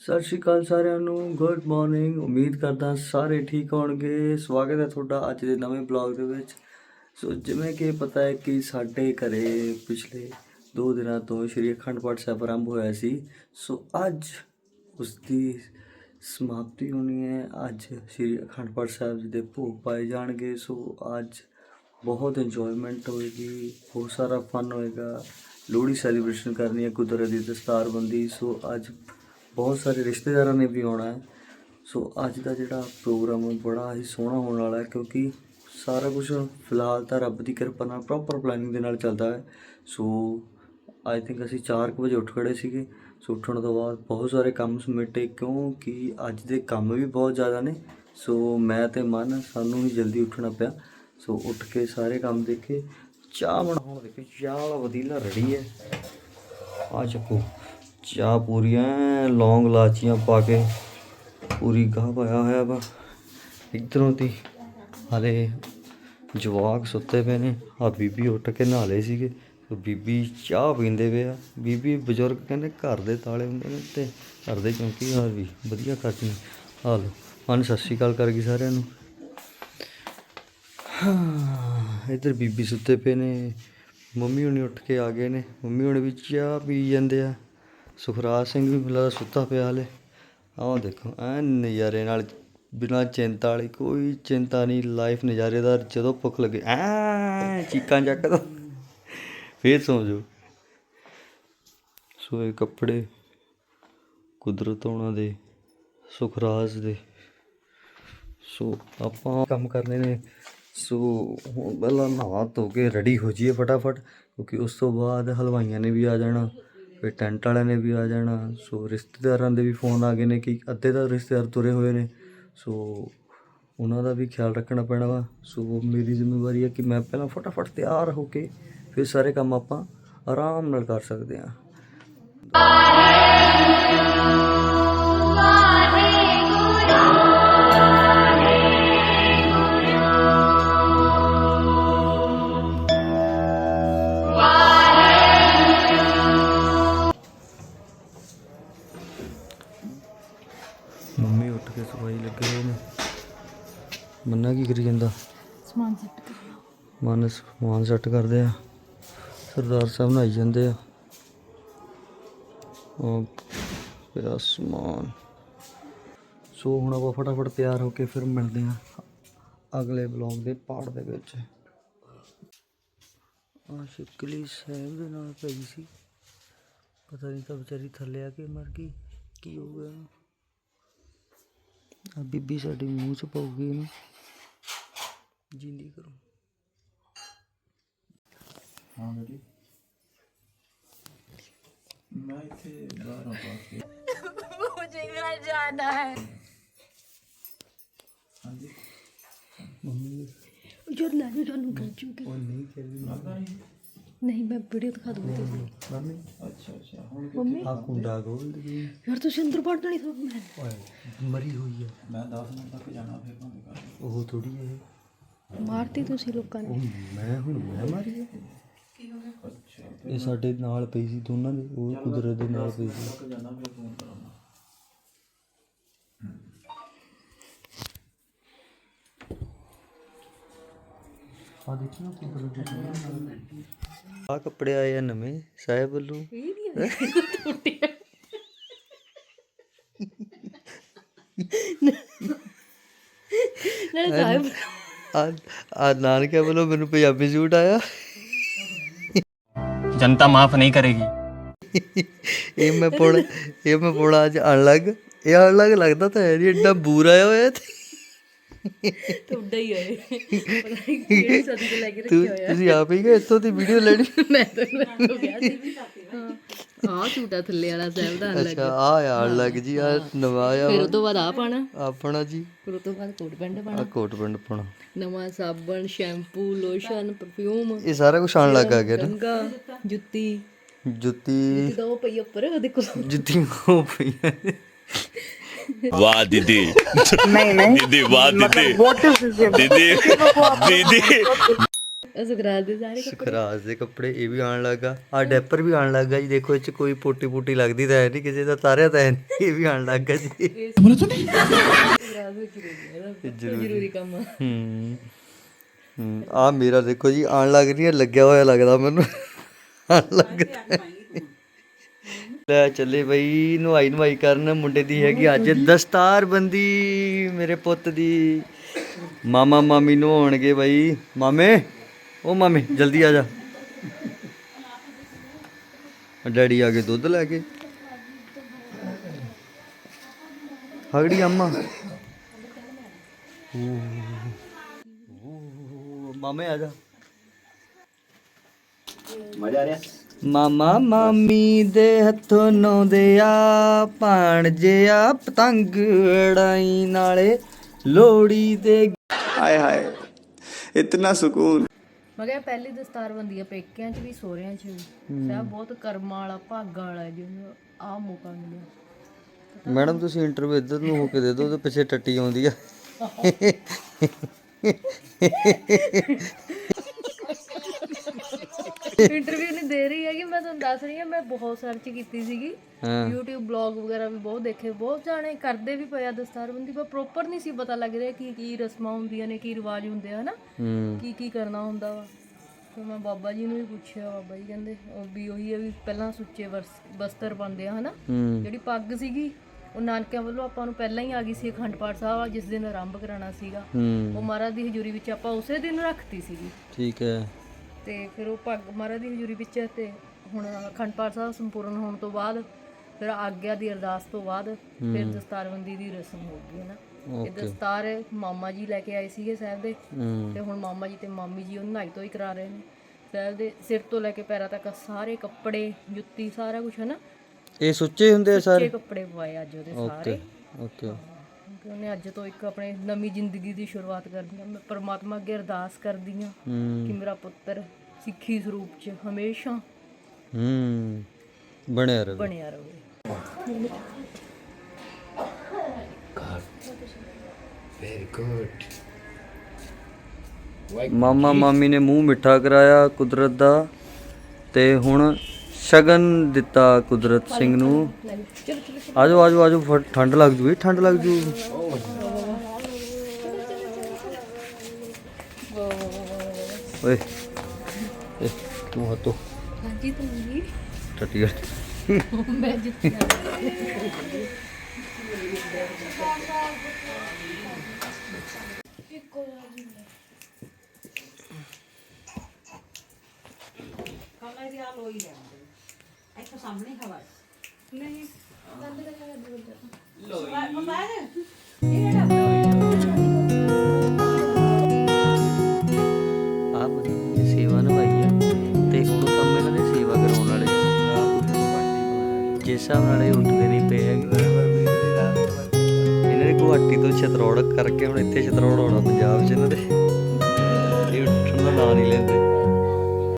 ਸਤਿ ਸ਼੍ਰੀ ਅਕਾਲ ਸਾਰਿਆਂ ਨੂੰ ਗੁੱਡ ਮਾਰਨਿੰਗ ਉਮੀਦ ਕਰਦਾ ਸਾਰੇ ਠੀਕ ਹੋਣਗੇ। ਸਵਾਗਤ ਹੈ ਤੁਹਾਡਾ ਅੱਜ ਦੇ ਨਵੇਂ ਬਲੌਗ ਦੇ ਵਿੱਚ। ਸੋ ਜਿਵੇਂ ਕਿ ਪਤਾ ਹੈ ਕਿ ਸਾਡੇ ਘਰੇ ਪਿਛਲੇ 2 ਦਿਨਾਂ ਤੋਂ ਸ਼੍ਰੀ ਅਖੰਡ ਪਾਠ ਸਾਹਿਬ ਆਰੰਭ ਹੋਇਆ ਸੀ। ਸੋ ਅੱਜ ਉਸ ਦੀ ਸਮਾਪਤੀ ਹੋਣੀ ਹੈ। ਅੱਜ ਸ਼੍ਰੀ ਅਖੰਡ ਪਾਠ ਸਾਹਿਬ ਜੀ ਦੇ ਭੋਗ ਪਾਏ ਜਾਣਗੇ। ਸੋ ਅੱਜ ਬਹੁਤ ਇੰਜੋਇਮੈਂਟ ਹੋਏਗੀ ਬਹੁਤ ਸਾਰਾ ਫਨ ਹੋਏਗਾ। ਲੋਹੜੀ ਸੈਲੀਬ੍ਰੇਸ਼ਨ ਕਰਨੀ ਹੈ ਕੁਦਰਤ ਦੀ ਦਸਤਾਰਬੰਦੀ। ਸੋ ਅੱਜ ਬਹੁਤ ਸਾਰੇ ਰਿਸ਼ਤੇਦਾਰਾਂ ਨੇ ਵੀ ਆਉਣਾ ਹੈ। ਸੋ ਅੱਜ ਦਾ ਜਿਹੜਾ ਪ੍ਰੋਗਰਾਮ ਹੈ, ਬੜਾ ਹੀ ਸੋਹਣਾ ਹੋਣ ਵਾਲਾ ਹੈ ਕਿਉਂਕਿ ਸਾਰਾ ਕੁਝ ਫਿਲਹਾਲ ਤਾਂ ਰੱਬ ਦੀ ਕਿਰਪਾ ਨਾਲ ਪ੍ਰੋਪਰ ਪਲੈਨਿੰਗ ਦੇ ਨਾਲ ਚੱਲਦਾ ਹੈ। ਸੋ ਆਈ ਥਿੰਕ ਅਸੀਂ 4 ਵਜੇ ਉੱਠ ਖੜੇ ਸੀਗੇ। ਸੋ ਉੱਠਣ ਤੋਂ ਬਾਅਦ ਬਹੁਤ ਸਾਰੇ ਕੰਮ ਸਮੇਟੇ ਕਿਉਂਕਿ ਅੱਜ ਦੇ ਕੰਮ ਵੀ ਬਹੁਤ ਜ਼ਿਆਦਾ ਨੇ। ਸੋ ਮੈਂ ਤੇ ਮਨ ਸਾਨੂੰ ਹੀ ਜਲਦੀ ਉੱਠਣਾ ਪਿਆ। ਸੋ ਉੱਠ ਕੇ ਸਾਰੇ ਕੰਮ ਦੇਖੇ। ਚਾਹ ਬਣਾਉਣ ਦੇਖੇ। ਚਾਹ ਵਾਲਾ ਵਦੀਲਾ ਰੜੀ ਹੈ। ਆ ਚੱਕੋ। ਚਾਹ ਪੂਰੀਆਂ ਲੌਂਗ ਲਾਚੀਆਂ ਪਾ ਕੇ ਪੂਰੀ ਗਾਹ ਪਾਇਆ ਹੋਇਆ ਵਾ। ਇਧਰੋਂ ਦੀ ਹਾਲੇ ਜਵਾਕ ਸੁੱਤੇ ਪਏ ਨੇ। ਆ ਬੀਬੀ ਉੱਠ ਕੇ ਨਹਾ ਸੀਗੇ। ਬੀਬੀ ਚਾਹ ਪੀਂਦੇ ਪਏ ਆ। ਬੀਬੀ ਬਜ਼ੁਰਗ ਕਹਿੰਦੇ ਘਰ ਦੇ ਤਾਲੇ ਹੁੰਦੇ ਨੇ ਤੇ ਘਰ ਦੇ ਕਿਉਂਕਿ ਹਾਲ ਵੀ ਵਧੀਆ ਕਰਦੀ ਆ ਲੋ ਮਨ ਸਤਿ ਸ਼੍ਰੀ ਅਕਾਲ ਕਰ ਗਈ ਸਾਰਿਆਂ ਨੂੰ। ਇੱਧਰ ਬੀਬੀ ਸੁੱਤੇ ਪਏ ਨੇ। ਮੰਮੀ ਹੁਣੇ ਉੱਠ ਕੇ ਆ ਗਏ ਨੇ। ਮੰਮੀ ਹੁਣੇ ਵੀ ਚਾਹ ਪੀ ਜਾਂਦੇ ਆ। ਸੁਖਰਾਜ ਸਿੰਘ ਵੀ ਮਿਲਦਾ, ਸੁੱਤਾ ਪਿਆ ਹਲੇ। ਆਹ ਦੇਖੋ ਐ ਨਜ਼ਾਰੇ ਨਾਲ, ਬਿਨਾਂ ਚਿੰਤਾ ਵਾਲੀ ਕੋਈ ਚਿੰਤਾ ਨਹੀਂ ਲਾਈਫ ਨਜ਼ਾਰੇਦਾਰ ਜਦੋਂ ਭੁੱਖ ਲੱਗੇ, ਐ ਚੀਕਾਂ ਚੱਕਦਾ। ਫੇਰ ਸੌਂ ਜਾਓ ਸੋ ਇਹ ਕੱਪੜੇ, ਕੁਦਰਤ ਉਹਨਾਂ ਦੇ, ਸੁਖਰਾਜ ਦੇ। ਸੋ ਆਪਾਂ ਕੰਮ ਕਰਨੇ ਨੇ। ਸੋ ਹੁਣ ਪਹਿਲਾਂ ਨਹਾ ਧੋ ਕੇ ਰੈਡੀ ਹੋ ਜਾਈਏ ਫਟਾਫਟ, ਕਿਉਂਕਿ ਉਸ ਤੋਂ ਬਾਅਦ ਹਲਵਾਈਆਂ ਨੇ ਵੀ ਆ ਜਾਣਾ। ਫਿਰ ਟੈਂਟ ਵਾਲਿਆਂ ਨੇ ਵੀ ਆ ਜਾਣਾ, ਸੋ ਰਿਸ਼ਤੇਦਾਰਾਂ ਦੇ ਵੀ ਫੋਨ ਆ ਗਏ ਨੇ ਕਿ ਅੱਧੇ ਤਾਂ ਰਿਸ਼ਤੇਦਾਰ ਤੁਰੇ ਹੋਏ ਨੇ, ਸੋ ਉਹਨਾਂ ਦਾ ਵੀ ਖਿਆਲ ਰੱਖਣਾ ਪੈਣਾ ਵਾ। ਸੋ ਮੇਰੀ ਜ਼ਿੰਮੇਵਾਰੀ ਹੈ ਕਿ ਮੈਂ ਪਹਿਲਾਂ ਫਟਾਫਟ ਤਿਆਰ ਹੋ ਕੇ ਫਿਰ ਸਾਰੇ ਕੰਮ ਆਪਾਂ ਆਰਾਮ ਨਾਲ ਕਰ ਸਕਦੇ ਹਾਂ। ਸਮਾਨ ਸੈੱਟ ਕਰਨਾ ਮਨ ਸਮਾਨ ਸੈੱਟ ਕਰਦੇ ਆ। ਸਰਦਾਰ ਸਾਹਿਬ ਨਹਾਈ ਜਾਂਦੇ ਆ। ਉਹ ਪਿਆ ਸਮਾਨ। ਸੋ ਹੁਣ ਆਪਾਂ ਫਟਾਫਟ ਤਿਆਰ ਹੋ ਕੇ ਫਿਰ ਮਿਲਦੇ ਆ ਅਗਲੇ ਬਲੌਗ ਦੇ ਪਾਰਟ ਦੇ ਵਿੱਚ। ਆ ਸ਼ਿਕਲੀ ਸਾਹਿਬ ਦੇ ਨਾਲ ਪਈ ਸੀ। ਪਤਾ ਨਹੀਂ ਤਾਂ ਵਿਚਾਰੀ ਥੱਲੇ ਆ ਕੇ ਮਰ ਗਈ। ਕੀ ਹੋ ਗਿਆ? ਆ ਬੀਬੀ ਸਾਡੇ ਮੂੰਹ ਚ ਪਾਉਗੀ ਇਹਨੂੰ। ਜਿੰਦੀ ਕਰੋ ਹਾਂ ਬੇਟੀ ਮੈਂ ਇੱਥੇ ਬਾਹਰ ਆ ਪਾਸ मुझे घर जाना है ਹਾਂਜੀ ਮੰਮੀ जो लाने जाने कर चुके ਉਹ ਨਹੀਂ ਚੱਲੀ ਲੱਗਦਾ ਨਹੀਂ नहीं मैं वीडियो दिखा दूंगी तुझे ਮੰਮੀ ਅੱਛਾ ਅੱਛਾ ਹੁਣ मम्मी ਆ ਕੁੰਡਾ ਖੋਲ ਦੇ यार तुझे अंदर बढ़ना नहीं था मैं ਓਏ ਮਰੀ ਹੋਈ ਆ ਮੈਂ 10 ਮਿੰਟ ਤੱਕ ਜਾਣਾ ਫਿਰ ਭਾਵੇਂ ਕਰ ਲਓ। ਉਹ ਥੋੜੀ ਇਹ ਮਾਰਤੀ ਤੁਸੀਂ ਲੋਕਾਂ ਨੇ? ਮੈਂ ਹੁਣ ਮੈਂ ਮਾਰੀ ਹੈ ਇਹ ਸਾਡੇ ਨਾਲ ਪਈ ਸੀ ਦੋਨਾਂ ਦੇ ਉਹ ਕੁਦਰਤ ਦੇ ਨਾਲ ਪਈ ਸੀ। ਆ ਕੱਪੜੇ ਆਏ ਆ ਨਵੇਂ ਸਾਹਿਬ ਵੱਲੋਂ। ਇਹ ਸਾਹਿਬ ਆ ਆ ਨਾਨਕਿਆਂ ਵੱਲੋਂ ਮੈਨੂੰ ਪੰਜਾਬੀ ਸੂਟ ਆਇਆ जनता माफ नहीं करेगी ਇਹ ਮੈਂ ਪੁਣ ਇਹ ਮੈਂ ਪੁਣਾ ਅੱਜ ਅਲੱਗ ਇਹ ਅਲੱਗ ਲੱਗਦਾ ਤਾਂ ਹੈ ਨਹੀਂ ਏਡਾ ਬੂਰਾ ਆਇਆ ਹੋਇਆ ਤੇ तो उड़ा ही है पता नहीं केड़ी सदी को लेके ਤੂੰ रखे होया ਤੁਸੀਂ ਆਪ ਹੀ ਗਏ ਇੱਥੋਂ ਦੀ ਵੀਡੀਓ ਲੈਣੀ मैं तो हो गया सी ਆਹ ਝੂਟਾ ਥੱਲੇ ਵਾਲਾ ਸਾਹਿਬ ਦਾ ਅਲੱਗ ਅੱਛਾ ਆ ਯਾਰ ਲੱਗ ਜੀ ਆ ਨਵਾਂ ਆ ਫਿਰ ਉਸ ਤੋਂ ਬਾਅਦ ਆ ਪਾਣਾ ਆਪਣਾ ਜੀ। ਫਿਰ ਉਸ ਤੋਂ ਬਾਅਦ ਕੋਟ ਪੈਂਟ ਪਾਣਾ ਆ ਕੋਟ ਪੈਂਟ ਪਾਣਾ ਨਵਾਂ ਸਾਬਣ ਸ਼ੈਂਪੂ ਲੋਸ਼ਨ ਪਰਫਿਊਮ ਇਹ ਸਾਰਾ ਕੁਝ ਆਣ ਲੱਗਾ ਗਿਆ ਨਾ ਜੁੱਤੀ। ਜੁੱਤੀ। ਜਦੋਂ ਪਈ ਉੱਪਰ ਉਹਦੇ ਜੁੱਤੀ ਉਹ ਪਈ ਵਾਹ ਦੀਦੀ। ਨਹੀਂ ਨਹੀਂ। ਦੀਦੀ ਵਾਹ ਦੀਦੀ। ਦੀਦੀ ਦੀਦੀ। ਸੁਖਰਾਜ ਦੇ ਸਾਰੇ ਸੁਖਰਾਜ ਦੇ ਕੱਪੜੇ ਇਹ ਵੀ ਆਣ ਲੱਗਾ ਆ ਡੈਪਰ ਵੀ ਆਣ ਲੱਗਾ ਜੀ। ਦੇਖੋ ਇਹ ਚ ਕੋਈ ਪੋਟੀ ਪੋਟੀ ਲੱਗਦੀ ਤਾਂ ਹੈ ਨਹੀਂ ਕਿਸੇ ਦਾ ਤਾਰਿਆ ਤਾਂ ਹੈ ਨਹੀਂ ਇਹ ਵੀ ਆਣ ਲੱਗਾ ਜੀ। ਸੁਖਰਾਜ ਵਿੱਚ ਜ਼ਰੂਰੀ ਜ਼ਰੂਰੀ। ਕੰਮ। ਹੂੰ ਹੂੰ ਆ ਮੇਰਾ ਦੇਖੋ ਜੀ ਆਣ ਲੱਗ ਰਹੀ ਹੈ ਲੱਗਿਆ ਹੋਇਆ ਲੱਗਦਾ ਮੈਨੂੰ। ਆਣ ਲੱਗਦਾ ਲੈ ਚੱਲੇ ਬਈ ਨਵਾਈ ਨਵਾਈ ਕਰਨ ਮੁੰਡੇ ਦੀ ਹੈਗੀ ਅੱਜ ਦਸਤਾਰ ਬੰਦੀ ਮੇਰੇ ਪੁੱਤ ਦੀ। ਮਾਮਾ ਮਾਮੀ ਨੂੰ ਹੋਣਗੇ ਬਈ। ਮਾਮੇ ਉਹ ਮਾਮੇ ਜਲਦੀ ਆ ਜਾ। ਡੈਡੀ ਆ ਕੇ ਦੁੱਧ ਲੈ ਕੇ। ਹਗੜੀ ਅੰਮਾ। ਮਾਮੇ ਆ ਜਾ। ਮਜ਼ਾ ਆ ਰਿਹਾ? ਮਾਮਾ ਮਾਮੀ ਦੇ ਹੱਥੋਂ ਨੌਂਦੇ ਆ ਭਾਣਜਿਆ ਪਤੰਗ ਉਡਾਈ ਨਾਲੇ ਲੋੜੀ ਦੇ ਹਾਏ ਹਾਏ ਇਤਨਾ ਸਕੂਨ। ਮੈਂ ਕਿਹਾ ਪਹਿਲੀ ਦਸਤਾਰਬੰਦੀ ਆ ਪੇਕਿਆਂ 'ਚ ਵੀ ਸੋਹਰਿਆਂ 'ਚ ਵੀ। ਸਭ ਬਹੁਤ ਕਰਮਾਂ ਵਾਲਾ ਭਾਗਾਂ ਵਾਲਾ ਜਿਹਨੂੰ ਆ ਮੌਕਾ ਮਿਲਿਆ। ਮੈਡਮ ਤੁਸੀਂ ਇੰਟਰਵਿਊ ਇੱਧਰ ਨੂੰ ਹੋ ਕੇ ਦੇ ਦਿਓ ਉਹਦੇ ਪਿੱਛੇ ਟੱਟੀ ਆਉਂਦੀ ਆ। ਇੰਟਰਵਿਊ ਨਹੀਂ ਦੇ ਰਹੀ ਹੈਗੀ ਮੈਂ ਤੁਹਾਨੂੰ ਦੱਸ ਰਹੀ ਹਾਂ ਮੈਂ ਬਹੁਤ ਸਰਚ ਕੀਤੀ ਸੀਗੀ। ਹਾਂ। YouTube ਬਲੌਗ ਵਗੈਰਾ ਵੀ ਬਹੁਤ ਦੇਖੇ ਬਹੁਤ ਜਾਣੇ ਕਰਦੇ ਵੀ ਪਿਆ ਦਸਤਾਰਬੰਦੀ ਪਰ ਪ੍ਰੋਪਰ ਨਹੀਂ ਸੀ ਪਤਾ ਲੱਗ ਰਿਹਾ ਕੀ ਕੀ ਰਸਮਾਂ ਹੁੰਦੀਆਂ ਨੇ ਕੀ ਰਿਵਾਜ ਹੁੰਦੇ ਹਨਾ? ਕੀ ਕੀ ਕਰਨਾ ਹੁੰਦਾ ਵਾ। ਫਿਰ ਮੈਂ ਬਾਬਾ ਜੀ ਨੂੰ ਵੀ ਪੁੱਛਿਆ ਬਾਬਾ ਜੀ ਕਹਿੰਦੇ ਉਹ ਵੀ ਉਹੀ ਹੈ ਵੀ ਪਹਿਲਾਂ ਸੁੱਚੇ ਵਸਤਰ ਪਾਉਂਦੇ ਆ ਹਨਾ? ਜਿਹੜੀ ਪੱਗ ਸੀਗੀ ਉਹ ਨਾਨਕਿਆਂ ਵੱਲੋਂ ਆਪਾਂ ਨੂੰ ਪਹਿਲਾਂ ਹੀ ਆ ਗਈ ਸੀ ਅਖੰਡ ਪਾਠ ਸਾਹਿਬ ਜਿਸ ਦਿਨ ਆਰੰਭ ਕਰਾਉਣਾ ਸੀਗਾ। ਉਹ ਮਹਾਰਾਜ ਦੀ ਹਜ਼ੂਰੀ ਵਿੱਚ ਆਪਾਂ ਉਸੇ ਦਿਨ ਰੱਖਤੀ ਸੀਗੀ। ਠੀਕ ਹੈ। ਤੇ ਫਿਰ ਉਹ ਪੱਗ ਮਹਾਰਾਜ ਦੀ ਹਜ਼ੂਰੀ ਵਿੱਚ ਤੇ ਹੁਣ ਅਖੰਡ ਪਾਠ ਸਾਹਿਬ ਸੰਪੂਰਨ ਹੋਣ ਤੋਂ ਬਾਅਦ ਫਿਰ ਆਗਿਆ ਦੀ ਅਰਦਾਸ ਤੋਂ ਬਾਅਦ ਫਿਰ ਦਸਤਾਰਬੰਦੀ ਦੀ ਰਸਮ ਹੋ ਗਈ ਹੈ ਨਾ। ਇਹ ਦਸਤਾਰ ਮਾਮਾ ਜੀ ਲੈ ਕੇ ਆਏ ਸੀਗੇ ਸਾਹਿਬ ਦੇ ਤੇ ਹੁਣ ਮਾਮਾ ਜੀ ਤੇ ਮਾਮੀ ਜੀ ਉਹਨੂੰ ਨਹਾਈ ਤੋਂ ਹੀ ਕਰਾ ਰਹੇ ਨੇ। ਸਾਹਿਬ ਦੇ ਸਿਰ ਤੋਂ ਲੈ ਕੇ ਪੈਰਾਂ ਤੱਕ ਸਾਰੇ ਕੱਪੜੇ ਜੁੱਤੀ ਸਾਰਾ ਕੁਝ ਹੈ ਨਾ। ਇਹ ਸੁੱਚੇ ਹੁੰਦੇ ਸਾਰੇ? ਕੱਪੜੇ ਪਵਾਏ ਅੱਜ ਉਹਦੇ ਸਾਰੇ। ਓਕੇ। ਕਿਉਂਕਿ ਉਹਨੇ ਅੱਜ ਤੋਂ ਇੱਕ ਆਪਣੇ ਨਵੀਂ ਜ਼ਿੰਦਗੀ ਦੀ ਸ਼ੁਰੂਆਤ ਕਰਨੀ ਹੈ ਮੈਂ ਪਰਮਾਤਮਾ ਅੱਗੇ ਅਰਦਾਸ ਕਰਦੀ ਹੂੰ। ਕਿ ਮੇਰਾ ਪੁੱਤਰ ਸਿੱਖੀ ਸਰੂਪ 'ਚ ਹਮੇਸ਼ਾ ਹੂੰ। ਬਣਿਆ ਰਹੇ। ਬਣਿਆ ਰਹੇ। ਵੈਰੀ ਗੁੱਡ ਮਾਮਾ ਮਾਮੀ ਨੇ ਮੂੰਹ ਮਿੱਠਾ ਕਰਾਇਆ ਕੁਦਰਤ ਦਾ ਤੇ ਹੁਣ ਸ਼ਗਨ ਦਿੱਤਾ ਕੁਦਰਤ ਸਿੰਘ ਨੂੰ। ਆਜੋ ਆਜੋ ਆਜੋ ਫਟ- ਠੰਡ ਲੱਗ ਜੂ ਠੰਡ ਲੱਗ ਜੂ ਓਏ ਏ ਤੂੰ ਹੱਤੋ ਹਾਂਜੀ ਤੂੰ ਜੀ ਟੱਟੀ ਮੈਂ ਜਿੱਤਿਆ ਆ ਬੜੀ ਨੇ ਸੇਵਾ ਨਿਭਾਈ ਆ। ਤੇ ਹੁਣ ਕੰਮ ਇਹਨਾਂ ਦੇ ਸੇਵਾ ਕਰਾਉਣ ਵਾਲੇ ਆ। ਜਿਸ ਹਿਸਾਬ ਨਾਲ ਇਹ ਉੱਠਦੇ ਨਹੀਂ ਪਏ ਹੈਗੇ। ਇਹਨਾਂ ਨੇ ਗੁਹਾਟੀ ਤੋਂ ਛਤਰੌੜ ਕਰਕੇ ਹੁਣ ਇੱਥੇ ਛਤਰੌੜ ਆਉਣਾ ਪੰਜਾਬ 'ਚ ਇਹਨਾਂ ਦੇ। ਇਹ ਉੱਠਣ ਦਾ ਨਾਂ ਨਹੀਂ ਲੈਂਦੇ।